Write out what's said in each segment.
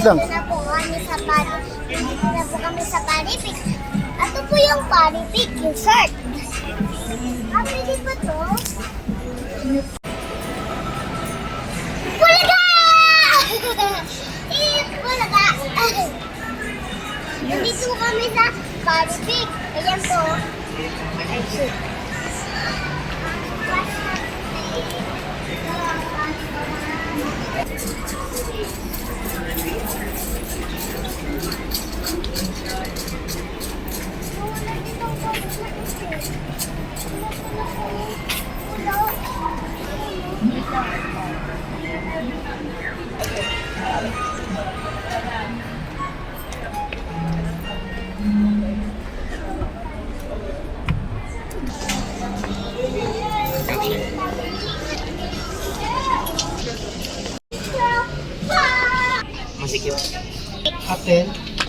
Wait lang. Na po kami sa. Nandito na kami sa pick. Ito po yung party pick, yung shirt. Ah, pwede ba to? Bulaga! Eh, bulaga! Nandito kami sa party pick. Ayan po. Ay, shit.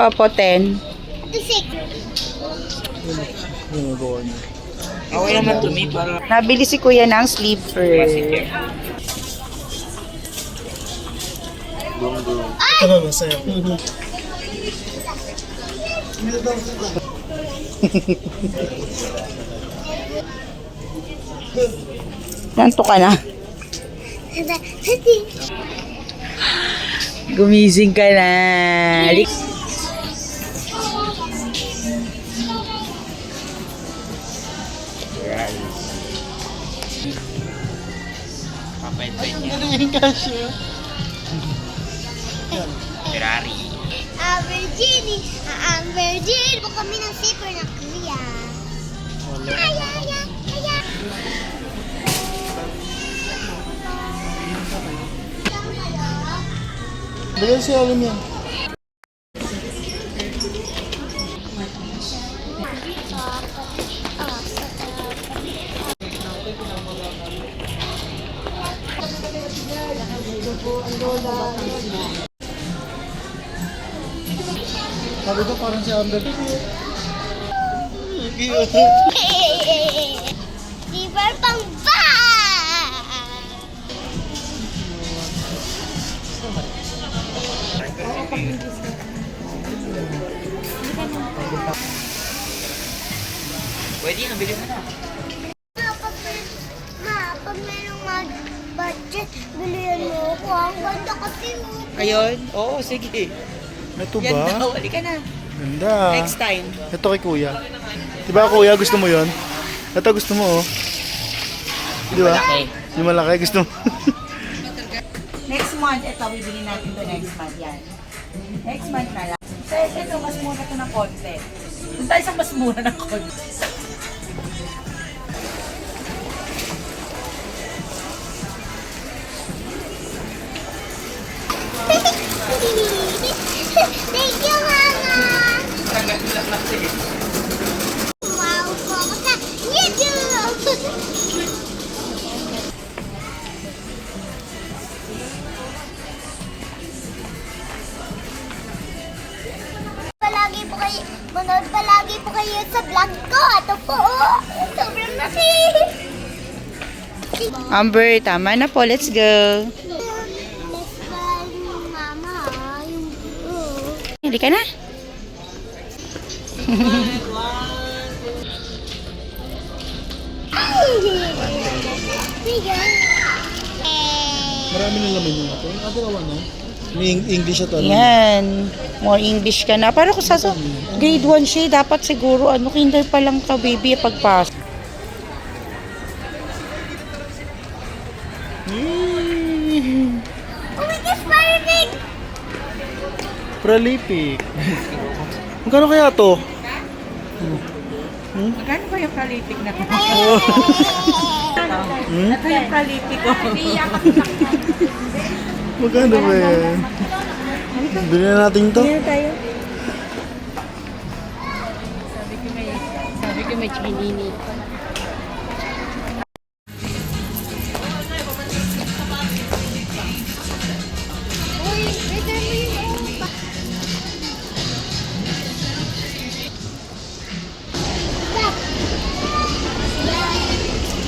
Opo, 10. Isik. Yung magawa niya. Okay naman to me para Nabili si kuya ng sleeper. masikip. Ano, masaya. Nanto ka na. Gumising ka na. Lik- kasya. Ferrari. Ah, Virginie. Ah, ang Virgin. Buka kami ng zipper na kuya. Ay, ay, ay, ay, ay. Dahil si Alim yan. Sabi ko parang si Amber. Zipper pang ba? Pwede na, bilhin mo na. Ma, pag, merong mag-budget, bilihan mo ako. Ang ganda kasi mo. Ayun? Oo, sige. Ito Yan ba? daw. Halika na. Ganda. Next time. Ito kay kuya. Di ba kuya, gusto mo yon? Ito gusto mo oh. Di ba? Yung malaki gusto mo. Next month, ito, bibili natin to next month. Yan. Next month na lang. So, ito, mas mura to ng konti. Kung tayo sa mas mura ng konti. Thank you, Mama! Wow po ako sa YouTube! Palagi po kayo, manood palagi po kayo sa vlog ko. Ito po, oh, sobrang laki. Amber, tama na po. Let's go. Next time, mama, yung oh. Halika na. Marami na laman yung ito. Yung other one, no? May Eng- English at ano. Yan. More English ka na. Para kung sa so, grade 1 siya, dapat siguro, ano, kinder pa lang ka, baby, pagpasok. Oh my gosh, parang big! Prolific. Magkano kaya to? Magkano ba yung prolific na to? Hmm? Ito yung prolific ko. Magkano ba yan? Bili na natin to. tayo. Sabi ko may, sabi ko may chinini.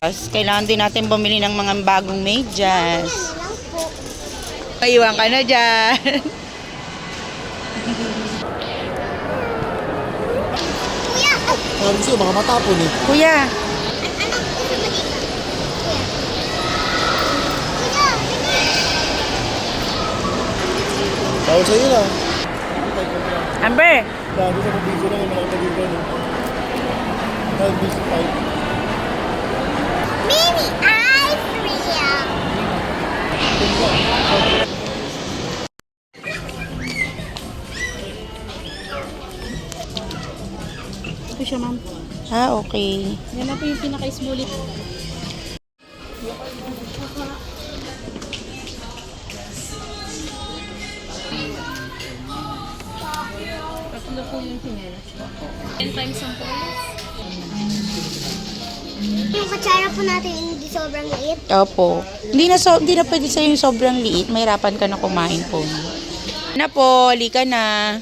Kailangan din natin bumili ng mga bagong medyas. Na. Paiwan ka na dyan. Kuya, Parang gusto, baka matapon eh. Kuya. Bawal sa'yo lang. Amber, Lagi sa pabigyo lang yung nakapagin ka, no? Dahil busy tayo. Mini ice cream. Ito siya, ma'am. ah okay. Yan na po yung pinaka-small. Tatlo po yung tingin. 10 times ang polis. Yung katsara po natin hindi sobrang liit. Opo. Hindi na, so, hindi na pwede sa'yo yung sobrang liit. Mahirapan ka na kumain po. Na po, lika na.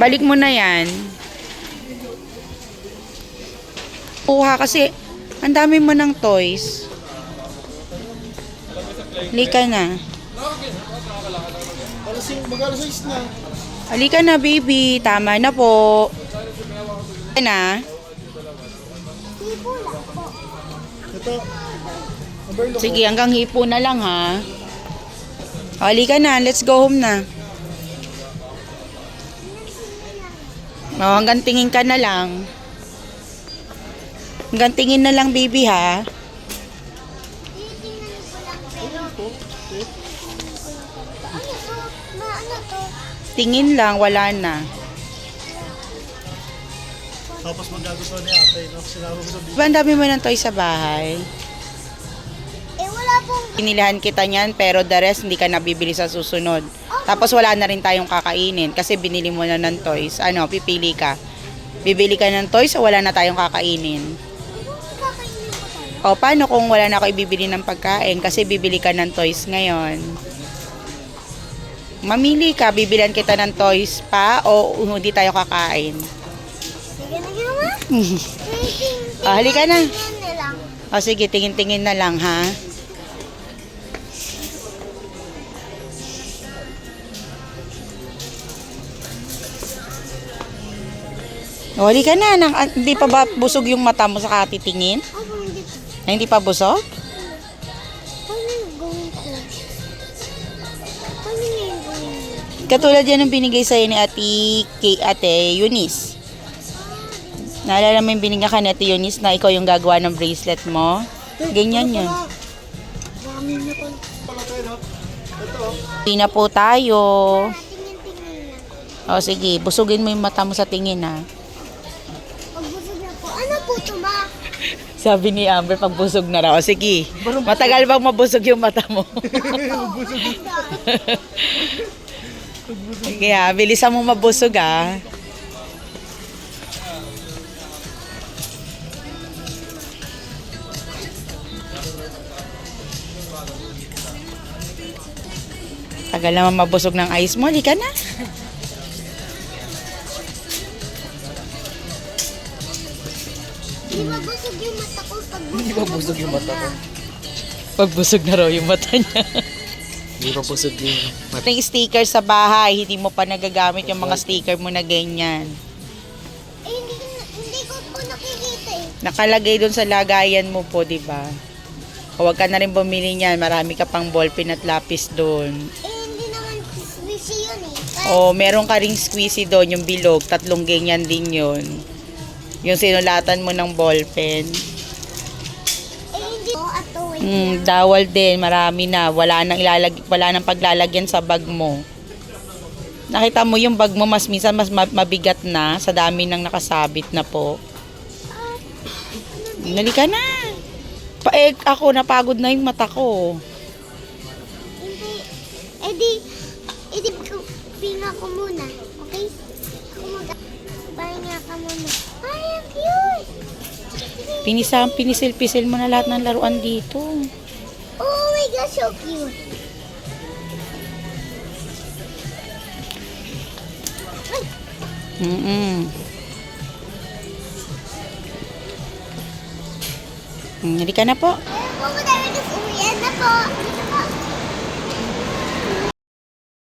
Balik mo na yan. Kuha kasi ang dami mo ng toys. Lika na. 6 na. Baby. Tama na po. Halika na. Ito. Sige, hanggang hipo na lang, ha? Halika na. Let's go home na. Oh, hanggang tingin ka na lang. Hanggang tingin na lang, baby, ha? Tingin lang, wala na. Tapos magagustuhan ni ate, no? Sinabi ko sa. Diba ang dami mo ng toy sa bahay? Eh, wala pong... Pinilihan kita niyan, pero the rest hindi ka nabibili sa susunod. Tapos wala na rin tayong kakainin kasi binili mo na ng toys. Ano, pipili ka. Bibili ka ng toys o wala na tayong kakainin? Ano kakainin ko tayo? O paano kung wala na ako ibibili ng pagkain kasi bibili ka ng toys ngayon? Mamili ka, bibilan kita ng toys pa o hindi tayo kakain? Ah, halika na. tingin na lang. O sige, tingin-tingin na lang ha. O, halika na. Nang, ah, hindi pa ba busog yung mata mo sa katitingin? Ako hindi pa busog? Katulad yan ng binigay sa'yo ni ate, kay ate Eunice. Naalala mo yung binigyan ka ni ate Eunice na ikaw yung gagawa ng bracelet mo? Ganyan yun. Dami na ko. Pala tayo, no? Ito, oh. Hindi na po tayo. O sige, busugin mo yung mata mo sa tingin ha. Pagbusog na po. Ano po ito ba? Sabi ni Amber, pag busog na raw. O sige, matagal bang mabusog yung mata mo? sige ha, bilisan mo mabusog ha. Tagal naman mabusog ng ice mo, di ka na. Hindi mabusog yung mata ko pag Hindi busog yung mata ko. Pag busog na raw yung mata niya. Hindi pa busog yung May sticker sa bahay, hindi mo pa nagagamit yung mga sticker mo na ganyan. Eh, hindi, hindi ko po nakikita eh. Nakalagay doon sa lagayan mo po, di ba? Huwag ka na rin bumili niyan, marami ka pang ballpen at lapis doon. Eh, O, meron ka ring squeezy doon, yung bilog, tatlong ganyan din yun. Yung sinulatan mo ng ballpen. Mm, dawal din, marami na. Wala nang ilalag wala nang paglalagyan sa bag mo. Nakita mo yung bag mo mas minsan mas ma- mabigat na sa dami ng nakasabit na po. Nali ka na. Pa eh, ako napagod na yung mata ko. Hindi. Eh di, eh di, Pinga ko muna. Okay? Ako mag... Pahinga ka muna. Ay, ang cute! Pinisa, pinisil-pisil mo na lahat ng laruan dito. Oh my gosh, so cute. Ay, Mm-mm. Mm, Hindi ka na po. Ko talaga uwian na po.